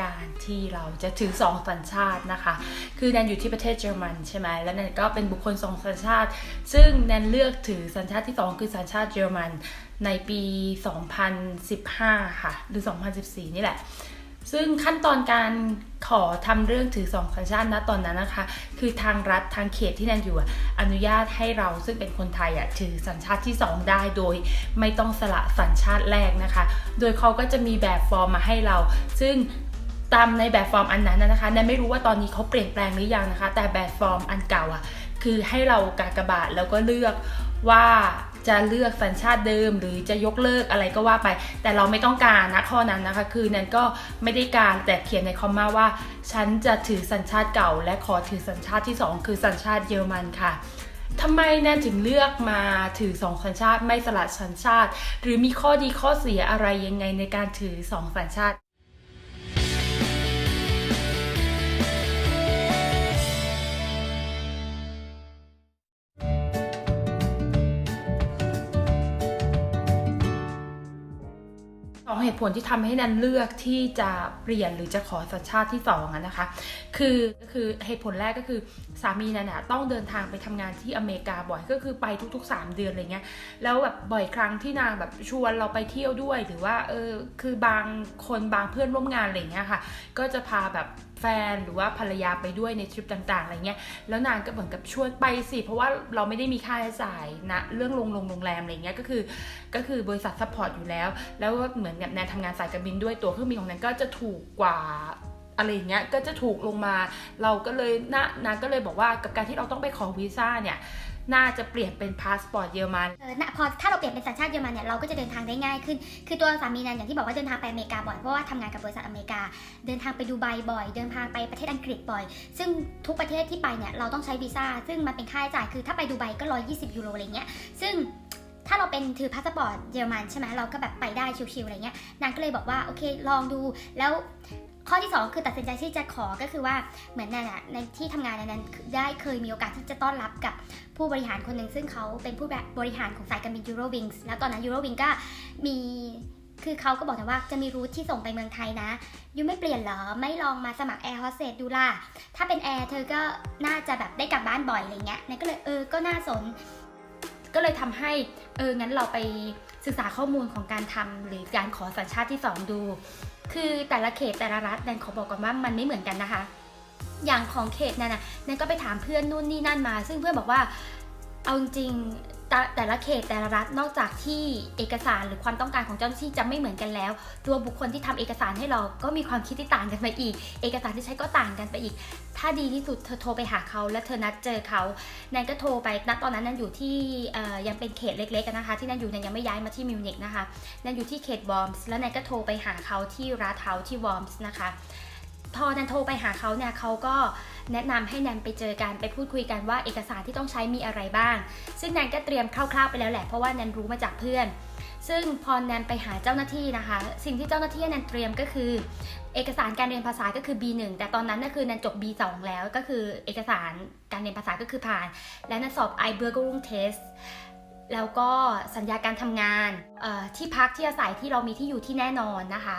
การที่เราจะถือสองสัญชาตินะคะ คือแนนอยู่ที่ประเทศเยอรมันใช่ไหม แล้วแนนก็เป็นบุคคลสองสัญชาติ ซึ่งแนนเลือกถือสัญชาติที่สองคือสัญชาติเยอรมันในปี 2015 ค่ะ หรือ 2014 นี่แหละ ซึ่งขั้นตอนการขอทำเรื่องถือสองสัญชาตินะตอนนั้นนะคะ คือทางรัฐทางเขตที่แนนอยู่อะอนุญาตให้เราซึ่งเป็นคนไทยอะถือสัญชาติที่สองได้โดย ไม่ต้องสละสัญชาติแรกนะคะ โดยเขาก็จะมีแบบฟอร์มมาให้เรา ซึ่ง ตามในแบบฟอร์มอันนั้นนะคะแนนไม่รู้ว่าตอนนี้เขาเปลี่ยนแปลงหรือยังนะคะ แต่แบบฟอร์มอันเก่าอะคือให้เรากากบาทแล้วก็เลือกว่าจะเลือกสัญชาติเดิม หรือจะยกเลิกอะไรก็ว่าไป แต่เราไม่ต้องการนะข้อนั้นนะคะ คือแนนก็ไม่ได้การแต่เขียนในคอมมาว่า ฉันจะถือสัญชาติเก่า และขอถือสัญชาติที่สองคือสัญชาติเยอรมันค่ะทำไมแนนถึงเลือกมาถือสองสัญชาติไม่สละสัญชาติ หรือมีข้อดีข้อเสียอะไรยังไงในการถือสองสัญชาติ เหตุผลที่ทำให้นันเลือกที่จะเปลี่ยนหรือจะขอสัญชาติที่สองนะคะ คือคือเหตุผลแรกก็คือสามีนันอะต้องเดินทางไปทำงานที่อเมริกาบ่อยก็คือไปทุก ๆ 3 เดือนอะไรเงี้ยแล้วแบบบ่อยครั้งที่นางแบบชวนเราไปเที่ยวด้วยหรือว่าเออคือบางคนบางเพื่อนร่วมงานอะไรเงี้ยค่ะ ก็จะพาแบบ แฟนหรือว่าภรรยาไปด้วยในทริปต่างๆอะไรเงี้ยแล้วนางก็เหมือนกับชวนไปสิ เพราะว่าเราไม่ได้มีค่าใช้จ่ายนะเรื่องโรงโรงโรงแรมอะไรเงี้ยก็คือก็คือบริษัทซัพพอร์ตอยู่แล้ว แล้วเหมือนกับแนนทำงานสายการบินด้วยตัวเครื่องบินของแนนก็จะถูกกว่าอะไรเงี้ยก็จะถูกลงมา เราก็เลยนะนางก็เลยบอกว่ากับการที่เราต้องไปขอวีซ่าเนี่ย น่าจะเปลี่ยนเป็นพาสปอร์ตเยอรมันเออนะพอถ้าเราเปลี่ยนเป็นสัญชาติเยอรมันเนี่ยเราก็จะเดินทางได้ง่ายขึ้น คือตัวสามีนันอย่างที่บอกว่าเดินทางไปอเมริกาบ่อยเพราะว่าทำงานกับบริษัทอเมริกา เดินทางไปดูไบบ่อย เดินทางไปประเทศอังกฤษบ่อย ซึ่งทุกประเทศที่ไปเนี่ยเราต้องใช้วีซ่า ซึ่งมันเป็นค่าใช้จ่าย คือถ้าไปดูไบก็ 120 ยูโรอะไรเงี้ย ซึ่งถ้าเราเป็นถือพาสปอร์ตเยอรมันใช่ไหมเราก็แบบไปได้ชิวๆอะไรเงี้ยนางก็เลยบอกว่าโอเคลองดูแล้ว ข้อที่สองคือตัดสินใจที่จะขอก็คือว่าเหมือนนั่นอะในที่ทำงานนั้นได้เคยมีโอกาสที่จะต้อนรับกับผู้บริหารคนหนึ่งซึ่งเขาเป็นผู้บริหารของสายการบิน Eurowings แล้วตอนนั้น Eurowings ก็มีคือเขาก็บอกนะว่าจะมีรูทที่ส่งไปเมืองไทยนะยูไม่เปลี่ยนเหรอ ไม่ลองมาสมัครแอร์โฮสเตสดูล่ะ ถ้าเป็นแอร์เธอก็น่าจะแบบได้กลับบ้านบ่อยอะไรเงี้ยนั่นก็เลยเออ ก็น่าสน ก็เลยทำให้เออ งั้นเราไปศึกษาข้อมูลของการทำหรือการขอสัญชาติที่สองดู คือแต่ละเขตแต่ละรัฐแนนขอบอกก่อนว่ามันไม่เหมือนกันนะคะ อย่างของเขตนั่นนะแนนก็ไปถามเพื่อนนู่นนี่นั่นมา ซึ่งเพื่อนบอกว่าเอาจริง แต่แต่ละเขตแต่ละรัฐนอกจากที่เอกสารหรือความต้องการของเจ้าหน้าที่จะไม่เหมือนกันแล้ว ตัวบุคคลที่ทำเอกสารให้เราก็มีความคิดที่ต่างกันไปอีก เอกสารที่ใช้ก็ต่างกันไปอีก ถ้าดีที่สุดเธอโทรไปหาเขาแล้วเธอนัดเจอเขาแนนก็โทรไปณตอนนั้นแนันอยู่ที่ยังเป็นเขตเล็กๆนะคะ ที่แนันอยู่แนนยังไม่ย้ายมาที่มิวนิกนะคะแนนอยู่ที่เขตวอร์มส์แล้วแนนก็โทรไปหาเขาที่ราเทาที่วอร์มส์นะคะ พอแนนโทรไปหาเขาเนี่ยเขาก็แนะนำให้แนนไปเจอกันไปพูดคุยกันว่าเอกสารที่ต้องใช้มีอะไรบ้าง ซึ่งแนนก็เตรียมคร่าวๆไปแล้วแหละเพราะว่าแนนรู้มาจากเพื่อน ซึ่งพอแนนไปหาเจ้าหน้าที่นะคะ สิ่งที่เจ้าหน้าที่แนนเตรียมก็คือ เอกสารการเรียนภาษาก็คือ B1 แต่ตอนนั้นน่ะคือแนนจบ B2 แล้วก็คือเอกสารการเรียนภาษาก็คือผ่าน แล้วแนนสอบ i b e r g e r u n g Test แล้วก็สัญญาการทำงานที่พักที่อาศัยที่เรามีที่อยู่ที่แน่นอนนะคะ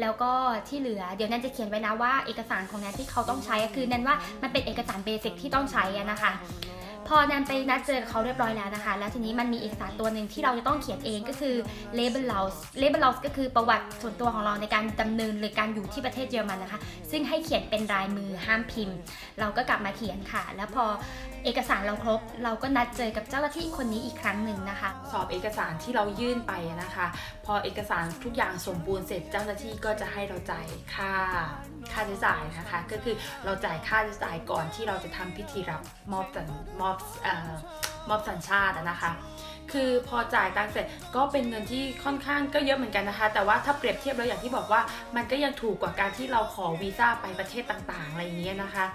แล้วก็ที่เหลือเดี๋ยวแนนจะเขียนไว้นะว่าเอกสารของแนนที่เขาต้องใช้คือแนนว่ามันเป็นเอกสารเบสิกที่ต้องใช้นะคะ พอแนนไปนัดเจอเขาเรียบร้อยแล้วนะคะ แล้วทีนี้มันมีเอกสารตัวหนึ่งที่เราจะต้องเขียนเองก็คือ label laws label laws ก็คือประวัติส่วนตัวของเราในการดำเนินหรือการอยู่ที่ประเทศเยอรมันนะคะ ซึ่งให้เขียนเป็นลายมือห้ามพิมพ์ เราก็กลับมาเขียนค่ะ แล้วพอ เอกสารเราครบ เราก็นัดเจอกับเจ้าหน้าที่คนนี้อีกครั้งหนึ่งนะคะ สอบเอกสารที่เรายื่นไปนะคะ พอเอกสารทุกอย่างสมบูรณ์เสร็จเจ้าหน้าที่ก็จะให้เราจ่ายค่าค่าใช้จ่ายนะคะ ก็คือเราจ่ายค่าใช้จ่ายก่อนที่เราจะทำพิธีรับมอบสัญมอบเอ่อมอบสัญชาตินะคะ คือพอจ่ายตังค์เสร็จก็เป็นเงินที่ค่อนข้างก็เยอะเหมือนกันนะคะ แต่ว่าถ้าเปรียบเทียบแล้วอย่างที่บอกว่า มันก็ยังถูกกว่าการที่เราขอวีซ่าไปประเทศต่างๆ อะไรอย่างเงี้ยนะคะ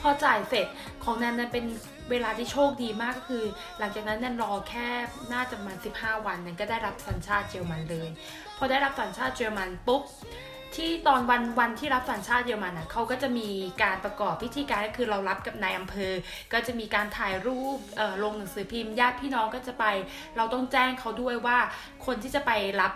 พอจ่ายเสร็จของแนนนั้นเป็นเวลาที่โชคดีมากก็คือ หลังจากนั้นแนนรอแค่น่าจะประมาณ15 วันแนนก็ได้รับสัญชาติเยอรมันเลย พอได้รับสัญชาติเยอรมันปุ๊บ ที่ตอนวันวันที่รับสัญชาติเยอรมันน่ะเขาก็จะมีการประกอบพิธีการก็คือเรารับกับนายอำเภอ ก็จะมีการถ่ายรูปลงหนังสือพิมพ์ญาติพี่น้องก็จะไป เราต้องแจ้งเขาด้วยว่าคนที่จะไปรับ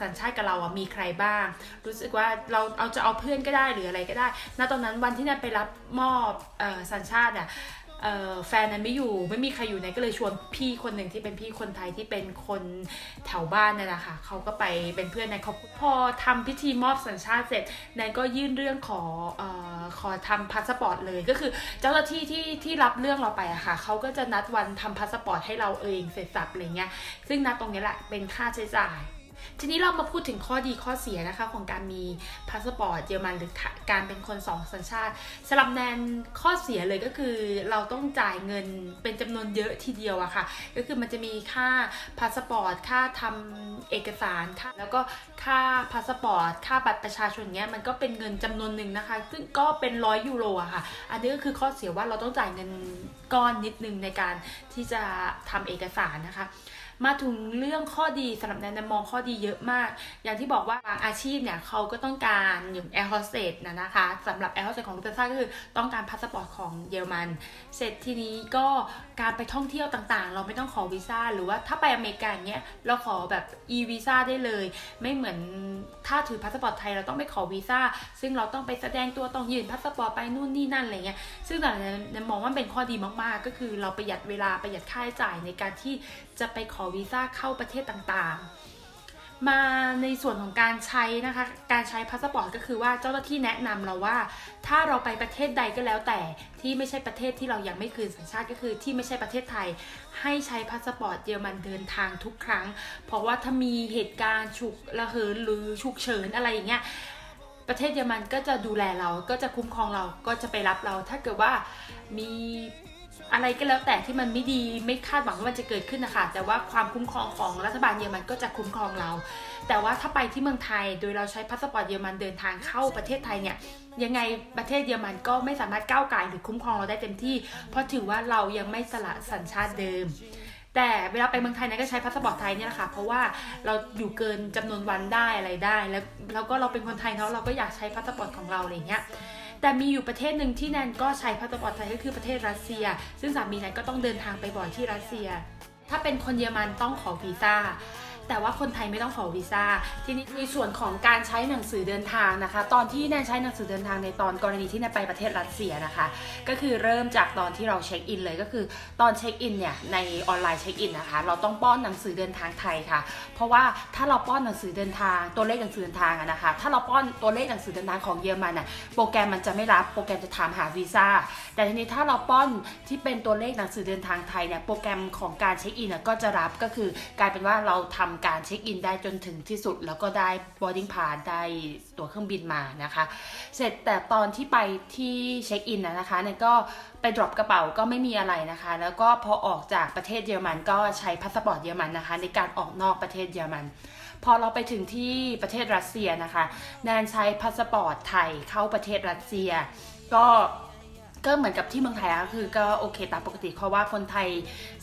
สัญชาติกับเราอะมีใครบ้าง รู้สึกว่าเราเอาจะเอาเพื่อนก็ได้หรืออะไรก็ได้ณตอนนั้นวันที่นันไปรับมอบออสัญชาติอะเอ่อ แฟนนั้นไม่อยู่ไม่มีใครอยู่นันก็เลยชวนพี่คนหนึ่งที่เป็นพี่คนไทยที่เป็นคนแถวบ้านนั่นแหละค่ะเขาก็ไปเป็นเพื่อนในครอบครัวพอทำพิธีมอบสัญชาติเสร็จแนนก็ยื่นเรื่องขอออขอทำพาสปอร์ตเลยก็คือเจ้าหน้าที่ที่ที่รับเรื่องเราไปอะค่ะเขาก็จะนัดวันทำพาสปอร์ตให้เราเองเสร็จสับอะไรเงี้ยซึ่งนัดตรงนี้แหละเป็นค่าใช้จ่าย ทีนี้เรามาพูดถึงข้อดีข้อเสียนะคะของการมีพาสปอร์ตเยอรมันหรือการเป็นคนสองสัญชาติสำหรับแนนข้อเสียเลยก็คือเราต้องจ่ายเงินเป็นจำนวนเยอะทีเดียวอะค่ะ ก็คือมันจะมีค่าพาสปอร์ตค่าทำเอกสารค่าแล้วก็ค่าพาสปอร์ตค่าบัตรประชาชนเนี้ยมันก็เป็นเงินจำนวนหนึ่งนะคะ ซึ่งก็เป็นร้อยยูโรอะค่ะ อันนี้ก็คือข้อเสียว่าเราต้องจ่ายเงินก้อนนิดนึงในการที่จะทำเอกสารนะคะ มาถึงเรื่องข้อดีสำหรับแนนมองข้อดีเยอะมาก อย่างที่บอกว่าบางอาชีพเนี่ยเขาก็ต้องการอย่างแอร์โฮสเตสนะนะคะสำหรับแอร์โฮสเตสของลูกเซ่าก็คือต้องการพาสปอร์ตของเยอรมัน เสร็จทีนี้ก็การไปท่องเที่ยวต่างๆ เราไม่ต้องขอวีซ่าหรือว่าถ้าไปอเมริกาเงี้ยเราขอแบบ e วีซ่าได้เลย ไม่เหมือนถ้าถือพาสปอร์ตไทยเราต้องไปขอวีซ่าซึ่งเราต้องไปแสดงตัวต้องยื่นพาสปอร์ตไปนู่นนี่นั่นอะไรเงี้ยซึ่งแต่แนนมองว่าเป็นข้อดีมากๆ ก็คือเราประหยัดเวลาประหยัดค่าใช้จ่ายในการที่จะไปขอวีซ่าเข้าประเทศต่างๆ มาในส่วนของการใช้นะคะ การใช้พาสปอร์ตก็คือว่าเจ้าหน้าที่แนะนำเราว่า ถ้าเราไปประเทศใดก็แล้วแต่ที่ไม่ใช่ประเทศที่เรายังไม่คืนสัญชาติก็คือที่ไม่ใช่ประเทศไทย ให้ใช้พาสปอร์ตเยอรมันเดินทางทุกครั้ง เพราะว่าถ้ามีเหตุการณ์ฉุกระเหินหรือฉุกเฉินอะไรอย่างเงี้ยประเทศเยอรมันก็จะดูแลเราก็จะคุ้มครองเราก็จะไปรับเราถ้าเกิดว่ามี อะไรก็แล้วแต่ที่มันไม่ดีไม่คาดหวังว่ามันจะเกิดขึ้นนะคะแต่ว่าความคุ้มครองของรัฐบาลเยอรมันก็จะคุ้มครองเรา แต่ว่าถ้าไปที่เมืองไทยโดยเราใช้พาสปอร์ตเยอรมันเดินทางเข้าประเทศไทยเนี่ยยังไงประเทศเยอรมันก็ไม่สามารถก้าวไก่หรือคุ้มครองเราได้เต็มที่ เพราะถือว่าเรายังไม่สละสัญชาติเดิมแต่เวลาไปเมืองไทยนะก็ใช้พาสปอร์ตไทยเนี่ยแหละค่ะ เพราะว่าเราอยู่เกินจำนวนวันได้อะไรได้ แล้วแล้วก็เราเป็นคนไทยเนาะเราก็อยากใช้พาสปอร์ตของเราอะไรเงี้ย แต่มีอยู่ประเทศหนึ่งที่แนนก็ใช้พาสปอร์ตไทยก็คือประเทศรัสเซีย ซึ่งสามีแนนก็ต้องเดินทางไปบ่อยที่รัสเซีย ถ้าเป็นคนเยอรมันต้องขอวีซ่า แต่ว่าคนไทยไม่ต้องขอวีซ่า ทีนี้ในส่วนของการใช้หนังสือเดินทางนะคะ ตอนที่แนนใช้หนังสือเดินทางในตอนกรณีที่แนนไปประเทศรัสเซียนะคะ ก็คือเริ่มจากตอนที่เราเช็คอินเลยก็คือตอนเช็คอินเนี่ยในออนไลน์เช็คอินนะคะ เราต้องป้อนหนังสือเดินทางไทยค่ะ เพราะว่าถ้าเราป้อนหนังสือเดินทางตัวเลขหนังสือเดินทางนะคะ ถ้าเราป้อนตัวเลขหนังสือเดินทางของเยอรมันอะโปรแกรมมันจะไม่รับโปรแกรมจะถามหาวีซ่าแต่ทีนี้ถ้าเราป้อนที่เป็นตัวเลขหนังสือเดินทางไทยเนี่ยโปรแกรมของการเช็คอินก็จะรับก็คือกลายเป็นว่าเราทำการเช็คอินได้จนถึงที่สุด แล้วก็ได้ boarding pass ได้ตั๋วเครื่องบินมานะคะ เสร็จแต่ตอนที่ไปที่เช็คอินนะนะคะเนี่ยก็ไป drop กระเป๋าก็ไม่มีอะไรนะคะ แล้วก็พอออกจากประเทศเยอรมันก็ใช้พาสปอร์ตเยอรมันนะคะในการออกนอกประเทศเยอรมัน พอเราไปถึงที่ประเทศรัสเซียนะคะแนนใช้พาสปอร์ตไทยเข้าประเทศรัสเซีย ก็ ก็เหมือนกับที่เมืองไทยอะคือก็โอเคตามปกติเพราะว่าคนไทย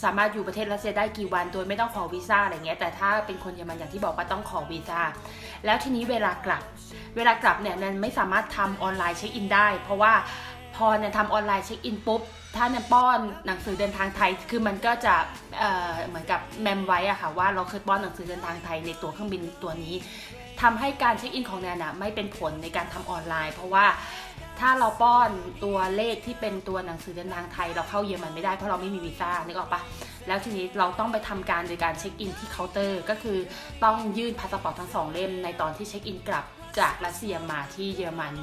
สามารถอยู่ประเทศรัสเซียได้กี่วัน โดยไม่ต้องขอวีซ่าอะไรเงี้ยแต่ถ้าเป็นคนเยอรมันอย่างที่บอกว่าต้องขอวีซ่าแล้วทีนี้เวลากลับ เวลากลับเนี่ยแนนไม่สามารถทำออนไลน์เช็คอินได้ เพราะว่าพอเนี่ยทำออนไลน์เช็คอินปุ๊บถ้าเนี่ยป้อนหนังสือเดินทางไทย คือมันก็จะเเหมือนกับแมมไว้อะค่ะว่าเราเคยป้อนหนังสือเดินทางไทยในตั๋วเครื่องบินตัวนี้ทำให้การเช็คอินของแนนอะไม่เป็นผลในการทำออนไลน์ เพราะว่า ถ้าเราป้อนตัวเลขที่เป็นตัวหนังสือเดินทางไทยเราเข้าเยอรมันไม่ได้เพราะเราไม่มีวีซ่านึกออกปะแล้วทีนี้เราต้องไปทำการโดยการเช็คอินที่เคาน์เตอร์ ก็คือต้องยื่นพาสปอร์ตทั้งสองเล่มในตอนที่เช็คอินกลับ จากรัสเซียมาที่เยอรมัน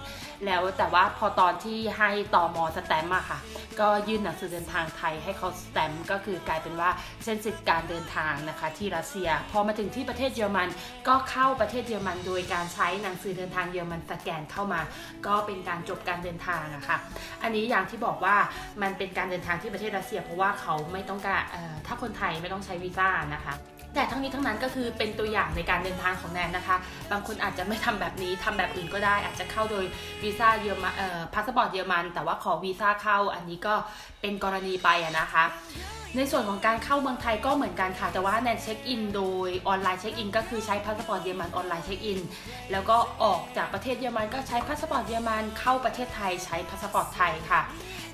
แล้วแต่ว่าพอตอนที่ให้ตอมอสแตมป์อะค่ะ ก็ยื่นหนังสือเดินทางไทยให้เขาสแตมป์ก็คือกลายเป็นว่าเส้นสิทธิ์การเดินทางนะคะ ที่รัสเซีย พอมาถึงที่ประเทศเยอรมัน ก็เข้าประเทศเยอรมัน โดยการใช้หนังสือเดินทางเยอรมันสแกนเข้ามา ก็เป็นการจบการเดินทางอะค่ะ อันนี้อย่างที่บอกว่ามันเป็นการเดินทางที่ประเทศรัสเซีย เพราะว่าเขาไม่ต้องการถ้าคนไทยไม่ต้องใช้วีซ่านะคะ แต่ทั้งนี้ทั้งนั้นก็คือเป็นตัวอย่างในการเดินทางของแนนนะคะ บางคนอาจจะไม่ทำแบบนี้ทำแบบอื่นก็ได้ อาจจะเข้าโดยวีซ่าเยอรมันพาสปอร์ตเยอรมัน แต่ว่าขอวีซ่าเข้าอันนี้ก็เป็นกรณีไปนะคะ ในส่วนของการเข้าเมืองไทยก็เหมือนกันค่ะ แต่ว่าแนนเช็คอินโดยออนไลน์เช็คอินก็คือใช้พาสปอร์ตเยอรมันออนไลน์เช็คอินแล้วก็ออกจากประเทศเยอรมันก็ใช้พาสปอร์ตเยอรมันเข้าประเทศไทยใช้พาสปอร์ตไทยค่ะ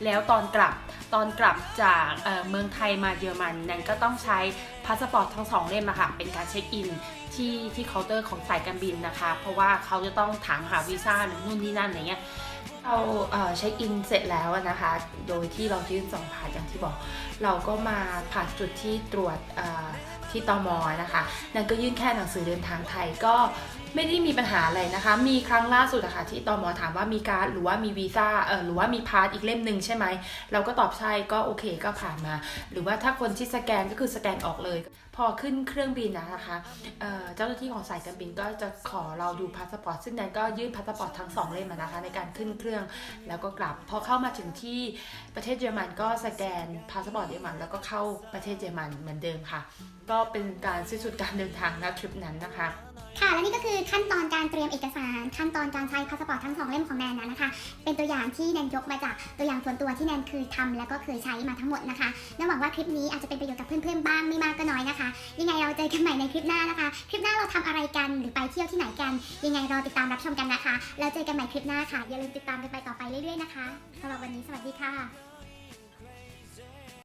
แล้วตอนกลับตอนกลับจากเเมืองไทยมาเยอรมันแนนก็ต้องใช้พาสปอร์ตทั้งสองเล่มอะค่ะเป็นการเช็คอินที่ที่เคาน์เตอร์ของสายการบินนะคะ เพราะว่าเขาจะต้องถามหาวีซ่าหรือนู่นนี่นั่นอะไรเงี้ย เราเช็คอินเสร็จแล้วนะคะ โดยที่เรายื่นสองผ่านอย่างที่บอก เราก็มาผ่านจุดที่ตรวจที่ตมนะคะนั่นก็ยื่นแค่หนังสือเดินทางไทยก็ไม่ได้มีปัญหาอะไรนะคะ มีครั้งล่าสุดอะคะ่ะที่ตอมอถามว่ามีการหรือว่ามีวีซ่าเออหรือว่ามีพาสอีกเล่มหนึ่งใช่ไหม เราก็ตอบใช่ก็โอเคก็ผ่านมา หรือว่าถ้าคนที่สแกนก็คือสแกนออกเลย พอขึ้นเครื่องบินนะคะเออเจ้าหน้าที่ของสายการบินก็จะขอเราดูพาสปอร์ตซึ่งนั้นก็ยื่นพาสปอร์ตทั้งสองเล่มนะคะในการขึ้นเครื่องแล้วก็กลับ พอเข้ามาถึงที่ประเทศเยอรมันก็สแกนพาสปอร์ตเยอรมันแล้วก็เข้าประเทศเยอรมันเหมือนเดิมค่ะ ก็เป็นการสิ้นสุดการเดินทางนทริปนั้นนะคะค่ะและนี่ก็คือขั้นตอนการเตรียมเอกสาร ขั้นตอนการใช้พาสปอร์ตทั้งสองเล่มของแนนนะคะ เป็นตัวอย่างที่แนนยกมาจากตัวอย่างส่วนตัวที่แนนเคยทำแล้วก็เคยใช้มาทั้งหมดนะคะและหวังว่าคลิปนี้อาจจะเป็นประโยชน์กับเพื่อนๆบ้างไม่มากก็น้อยนะคะ ยังไงเราเจอกันใหม่ในคลิปหน้านะคะ คลิปหน้าเราทำอะไรกันหรือไปเที่ยวที่ไหนกัน ยังไงรอติดตามรับชมกันนะคะแล้วเจอกันใหม่คลิปหน้าค่ะอย่าลืมติดตามกันไปต่อไปเรื่อยๆนะคะสำหรับวันนี้สวัสดีค่ะ